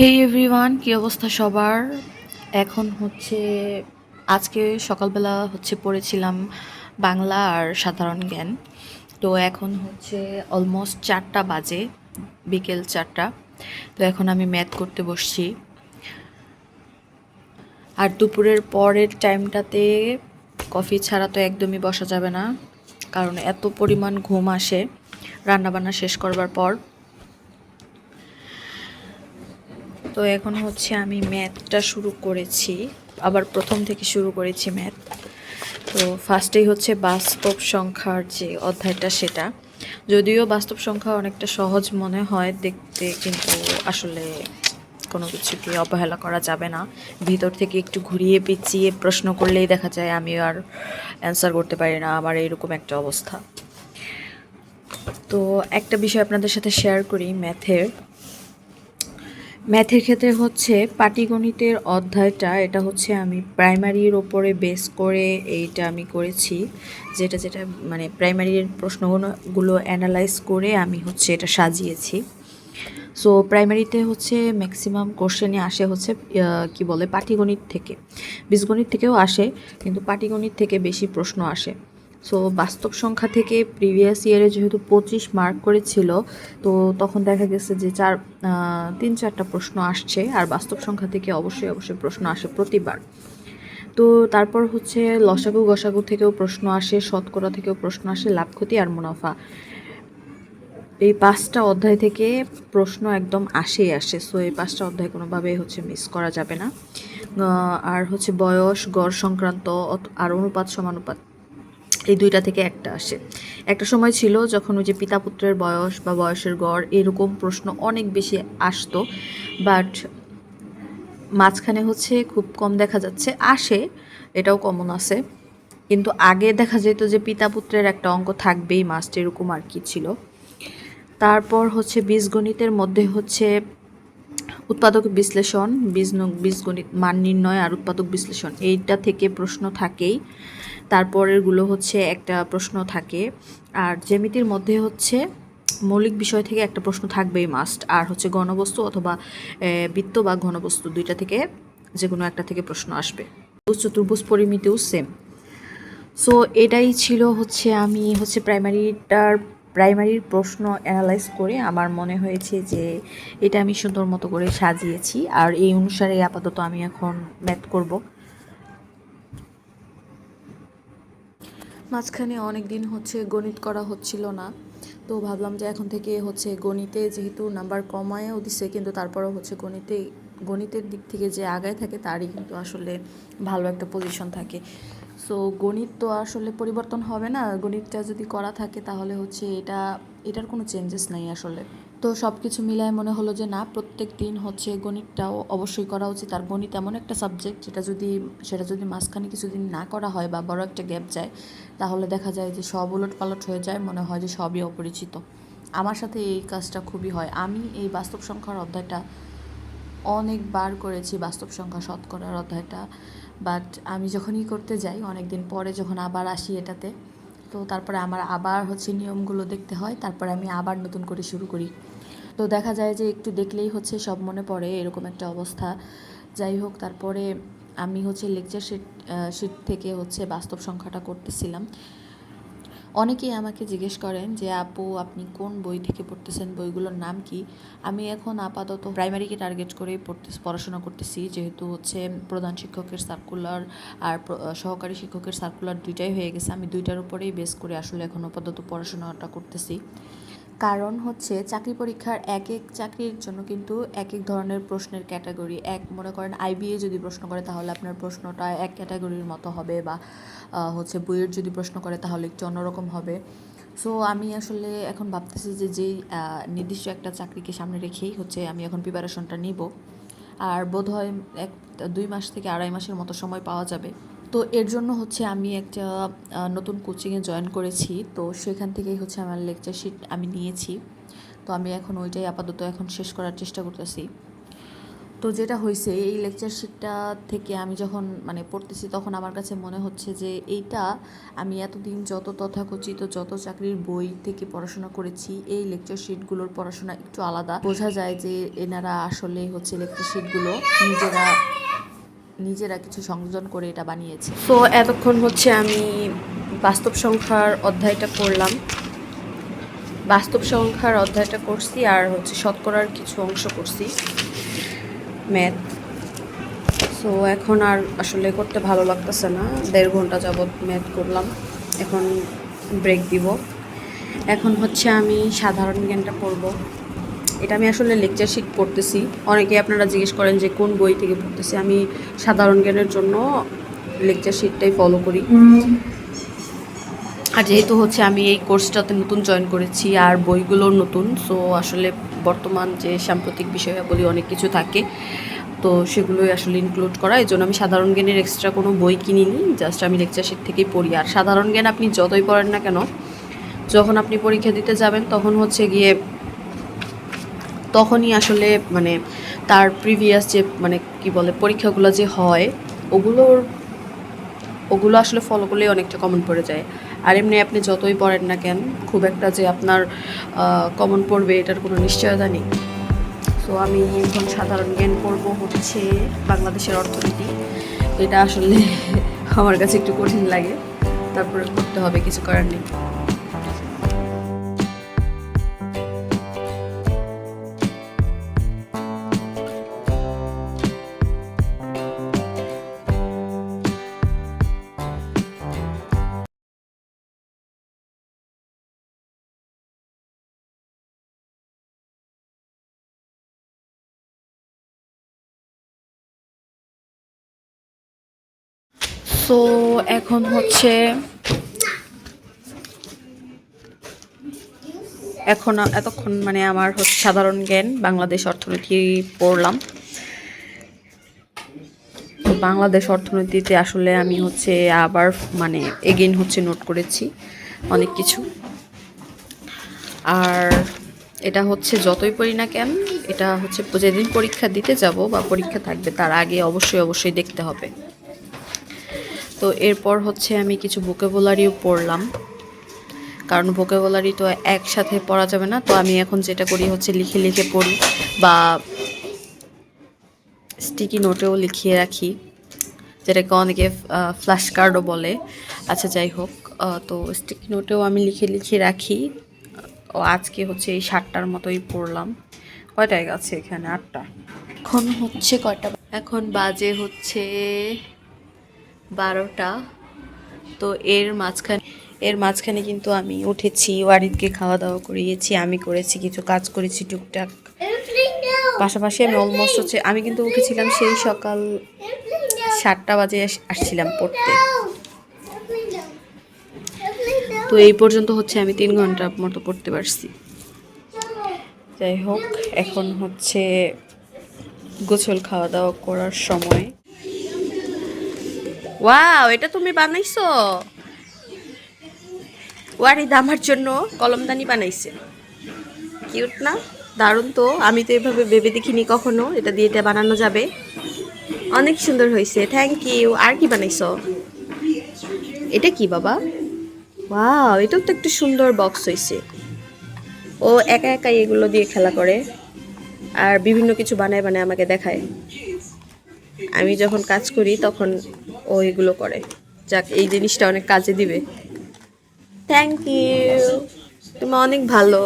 হে everyone কী অবস্থা সবার? এখন হচ্ছে, আজকে সকালবেলা হচ্ছে পড়েছিলাম বাংলা আর সাধারণ জ্ঞান। তো এখন হচ্ছে অলমোস্ট চারটা বাজে, বিকেল চারটা। তো এখন আমি ম্যাথ করতে বসছি। আর দুপুরের পরের টাইমটাতে কফি ছাড়া তো একদমই বসা যাবে না, কারণ এত পরিমাণ ঘুম আসে। রান্নাবান্না শেষ করবার পর। তো এখন হচ্ছে আমি ম্যাথটা শুরু করেছি। আবার প্রথম থেকে শুরু করেছি ম্যাথ। তো ফার্স্টেই হচ্ছে বাস্তব সংখ্যার যে অধ্যায়টা সেটা। যদিও বাস্তব সংখ্যা অনেকটা সহজ মনে হয় দেখতে, কিন্তু আসলে কোনো কিছুকে অবহেলা করা যাবে না। ভিতর থেকে একটু ঘুরিয়ে পিছিয়ে প্রশ্ন করলেই দেখা যায় আমি আর অ্যান্সার করতে পারি না। আমার এরকম একটা অবস্থা। তো একটা বিষয় আপনাদের সাথে শেয়ার করি ম্যাথের। ম্যাথের ক্ষেত্রে হচ্ছে পাটিগণিতের অধ্যায়টা, এটা হচ্ছে আমি প্রাইমারির ওপরে বেস করে এইটা আমি করেছি। যেটা যেটা মানে প্রাইমারির প্রশ্নগুলো অ্যানালাইজ করে আমি হচ্ছে এটা সাজিয়েছি। সো প্রাইমারিতে হচ্ছে ম্যাক্সিমাম কোশ্চেনই আসে হচ্ছে কি বলে, পাটিগণিত থেকে। বীজগণিত থেকেও আসে, কিন্তু পাটিগণিত থেকে বেশি প্রশ্ন আসে। সো বাস্তব সংখ্যা থেকে প্রিভিয়াস ইয়ারে যেহেতু পঁচিশ মার্ক করেছিল, তো তখন দেখা গেছে যে চার তিন চারটা প্রশ্ন আসছে, আর বাস্তব সংখ্যা থেকে অবশ্যই অবশ্যই প্রশ্ন আসে প্রতিবার। তো তারপর হচ্ছে লসাগু গসাগু থেকেও প্রশ্ন আসে, শতকরা থেকেও প্রশ্ন আসে, লাভ, ক্ষতি আর মুনাফা। এই পাঁচটা অধ্যায় থেকে প্রশ্ন একদম আসেই আসে সো এই পাঁচটা অধ্যায় কোনোভাবেই হচ্ছে মিস করা যাবে না। আর হচ্ছে বয়স, গড় সংক্রান্ত আর অনুপাত, সমানুপাত। এই দুইটা থেকে একটা আসে। একটা সময় ছিল যখন ওই যে পিতা পুত্রের বয়স বা বয়সের গড় এরকম প্রশ্ন অনেক বেশি আসতো বাট মাঝখানে হচ্ছে খুব কম দেখা যাচ্ছে। আসে, এটাও কমন আছে, কিন্তু আগে দেখা যেত যে পিতা পুত্রের একটা অঙ্ক থাকবেই মাস্ট এরকম আর কি ছিল। তারপর হচ্ছে বীজগণিতের মধ্যে হচ্ছে উৎপাদক বিশ্লেষণ বীজ বীজগণিত মান নির্ণয় আর উৎপাদক বিশ্লেষণ। এইটা থেকে প্রশ্ন থাকেই। তারপরেরগুলো হচ্ছে একটা প্রশ্ন থাকে। আর জ্যামিতির মধ্যে হচ্ছে মৌলিক বিষয় থেকে একটা প্রশ্ন থাকবেই মাস্ট আর হচ্ছে ঘনবস্তু অথবা বৃত্ত বা ঘনবস্তু দুইটা থেকে যে কোনো একটা থেকে প্রশ্ন আসবে। চতুর্ভুজ পরিমিতিও সেম সো এটাই ছিল হচ্ছে আমি হচ্ছে প্রাইমারিটার প্রাইমারির প্রশ্ন অ্যানালাইজ করে আমার মনে হয়েছে যে এটা আমি সুন্দর মতো করে সাজিয়েছি। আর এই অনুসারে আপাতত আমি এখন ম্যাথ করব। মাঝখানে অনেক দিন হচ্ছে গণিত করা হচ্ছিল না। তো ভাবলাম যে এখন থেকে হচ্ছে গণিতে যেহেতু নাম্বার কমায়ও দিছে, কিন্তু তারপরেও হচ্ছে গণিতে, গণিতের দিক থেকে যে আগায় থাকে, তারই কিন্তু আসলে ভালো একটা পজিশন থাকে। সো গণিত তো আসলে পরিবর্তন হবে না। গণিতটা যদি করা থাকে, তাহলে হচ্ছে এটা, এটার কোনো চেঞ্জেস নাই আসলে। তো সব কিছু মিলায় মনে হলো যে, না, প্রত্যেক দিন হচ্ছে গণিতটাও অবশ্যই করা উচিত। আর গণিত এমন একটা সাবজেক্ট যেটা যদি, সেটা যদি মাঝখানে কিছুদিন না করা হয় বা বড় একটা গ্যাপ যায়, তাহলে দেখা যায় যে সব উলট পালট হয়ে যায়, মনে হয় যে সবই অপরিচিত। আমার সাথে এই কাজটা খুবই হয়। আমি এই বাস্তব সংখ্যার অধ্যায়টা অনেকবার করেছি বাস্তব সংখ্যা শতকরার অধ্যায়টা বাট আমি যখনই করতে যাই অনেক দিন পরে যখন আবার আসি এটাতে, তো তারপরে আমার আবার হচ্ছে নিয়মগুলো দেখতে হয়, তারপরে আমি আবার নতুন করে শুরু করি। তো দেখা যায় যে একটু দেখলেই হচ্ছে সব মনে পড়ে, এরকম একটা অবস্থা। যাই হোক, তারপরে আমি হচ্ছে লেকচার শিট শিট থেকে হচ্ছে বাস্তব সংখ্যাটা করতেছিলাম। অনেকেই আমাকে জিজ্ঞেস করেন যে, আপু, আপনি কোন বই থেকে পড়তেছেন? বইগুলোর নাম কি? আমি এখন আপাতত প্রাইমারিকে টার্গেট করে পড়তে পড়াশোনা করতেছি। যেহেতু হচ্ছে প্রধান শিক্ষকের সার্কুলার আর সহকারী শিক্ষকের সার্কুলার দুইটাই হয়ে গেছে। আমি দুইটার উপরেই বেস করে আসলে এখন আপাতত পড়াশোনাটা করতেছি। কারণ হচ্ছে চাকরি পরীক্ষার এক এক চাকরির জন্য কিন্তু এক এক ধরনের প্রশ্নের ক্যাটাগরি। এক, মনে করেন আইবিএ যদি প্রশ্ন করে তাহলে আপনার প্রশ্নটা এক ক্যাটাগরির মতো হবে বা হচ্ছে বইয়ের যদি প্রশ্ন করে তাহলে একটু অন্যরকম হবে। সো আমি আসলে এখন ভাবতেছি যে যেই নির্দিষ্ট একটা চাকরিকে সামনে রেখেই হচ্ছে আমি এখন প্রিপারেশনটা নিব। আর বোধ হয় এক, দুই মাস থেকে আড়াই মাসের মতো সময় পাওয়া যাবে। তো এর জন্য হচ্ছে আমি একটা নতুন কোচিংয়ে জয়েন করেছি। তো সেখান থেকেই হচ্ছে আমার লেকচার শিট আমি নিয়েছি। তো আমি এখন ওইটাই আপাতত এখন শেষ করার চেষ্টা করতেছি। তো যেটা হয়েছে এই লেকচার শিটটা থেকে আমি যখন মানে পড়তেছি, তখন আমার কাছে মনে হচ্ছে যে এইটা আমি এতদিন যত তথাকথিত, যত চাকরির বই থেকে পড়াশোনা করেছি, এই লেকচার শিটগুলোর পড়াশোনা একটু আলাদা। বোঝা যায় যে এনারা আসলে হচ্ছে লেকচার শিটগুলো নিজেরা নিজেরা কিছু সংযোজন করে এটা বানিয়েছে। তো এতক্ষণ হচ্ছে আমি বাস্তব সংখ্যার অধ্যায়টা করলাম। বাস্তব সংখ্যার অধ্যায়টা করছি আর হচ্ছে শতকরার কিছু অংশ করছি। ম্যাথ সো এখন আর আসলে করতে ভালো লাগতেছে না। দেড় ঘণ্টা যাবৎ ম্যাথ করলাম। এখন ব্রেক দিব। এখন হচ্ছে আমি সাধারণ জ্ঞানটা পড়ব। এটা আমি আসলে লেকচার শিট পড়তেছি। অনেকে আপনারা জিজ্ঞেস করেন যে কোন বই থেকে পড়তেছি। আমি সাধারণ জ্ঞানের জন্য লেকচার শিটটাই ফলো করি। আর যেহেতু হচ্ছে আমি এই কোর্সটাতে নতুন জয়েন করেছি আর বইগুলো নতুন সো আসলে বর্তমান যে সাম্প্রতিক বিষয়াবলী অনেক কিছু থাকে, তো সেগুলোই আসলে ইনক্লুড করা। এই জন্য আমি সাধারণ জ্ঞানের এক্সট্রা কোনো বই কিনিনি জাস্ট আমি লেকচার শিট থেকেই পড়ি। আর সাধারণ জ্ঞান আপনি যতই পড়েন না কেন, যখন আপনি পরীক্ষা দিতে যাবেন, তখন হচ্ছে গিয়ে তখনই আসলে মানে তার প্রিভিয়াস যে মানে কি বলে পরীক্ষাগুলো যে হয়, ওগুলোর, ওগুলো আসলে ফলো করলেই অনেকটা কমন পড়ে যায়। আর এমনি আপনি যতই পড়েন না কেন, খুব একটা যে আপনার কমন পড়বে এটার কোনো নিশ্চয়তা নেই। তো আমি এখন সাধারণ জ্ঞান পড়ব হচ্ছে বাংলাদেশের অর্থনীতি। এটা আসলে আমার কাছে একটু কঠিন লাগে। তারপরে করতে হবে, কিছু করার নেই। সো এখন হচ্ছে এখন এতক্ষণ মানে আমার হচ্ছে সাধারণ জ্ঞান, বাংলাদেশ অর্থনীতি পড়লাম। বাংলাদেশ অর্থনীতিতে আসলে আমি হচ্ছে আবার মানে এগেইন হচ্ছে নোট করেছি অনেক কিছু। আর এটা হচ্ছে যতই পড়ি না কেন, এটা হচ্ছে যেদিন পরীক্ষা দিতে যাব বা পরীক্ষা থাকবে তার আগে অবশ্যই অবশ্যই দেখতে হবে। তো এরপর হচ্ছে আমি কিছু ভোকেবুলারিও পড়লাম। কারণ ভোকেবুলারি তো একসাথে পড়া যাবে না তো আমি এখন যেটা করি হচ্ছে লিখে লিখে পড়ি বা স্টিকি নোটেও লিখিয়ে রাখি যেটাকে অনেকে ফ্ল্যাশ কার্ডও বলে। আচ্ছা যাই হোক তো স্টিকি নোটেও আমি লিখে লিখে রাখি। ও আজকে হচ্ছে এই সাতটার মতোই পড়লাম। কয়টায় গেছে এখানে? আটটা। এখন হচ্ছে কয়টা? এখন বাজে হচ্ছে বারোটা। তো এর মাঝখানে এর মাঝখানে কিন্তু আমি উঠেছি, ওয়ারিদকে খাওয়া দাওয়া করিয়েছি, আমি করেছি, কিছু কাজ করেছি টুকটাক। পাশাপাশি আমি অলমোস্ট হচ্ছে আমি কিন্তু উঠেছিলাম সেই সকাল সাতটা বাজে আসছিলাম পড়তে। তো এই পর্যন্ত হচ্ছে আমি তিন ঘণ্টা মতো পড়তে পারছি। যাই হোক, এখন হচ্ছে গোসল খাওয়া দাওয়া করার সময়। ওয়াও এটা তুমি বানাইছো? ওয়ারিদ আমার জন্য কলমদানি বানাইছে। কিউট না? দারুণ তো। আমি তো এভাবে ভেবে দেখিনি কখনো। এটা দিয়ে এটা বানানো যাবে। অনেক সুন্দর হয়েছে। থ্যাংক ইউ আর কি বানাইছো? এটা কি বাবা? ওয়াও এটাও তো একটু সুন্দর বক্স হয়েছে। ও একা একাই এগুলো দিয়ে খেলা করে আর বিভিন্ন কিছু বানায় বানায় আমাকে দেখায়। আমি যখন কাজ করি তখন ও এগুলো করে। যাক এই জিনিসটা অনেক কাজে দিবে। থ্যাংক ইউ তুমি অনেক ভালো।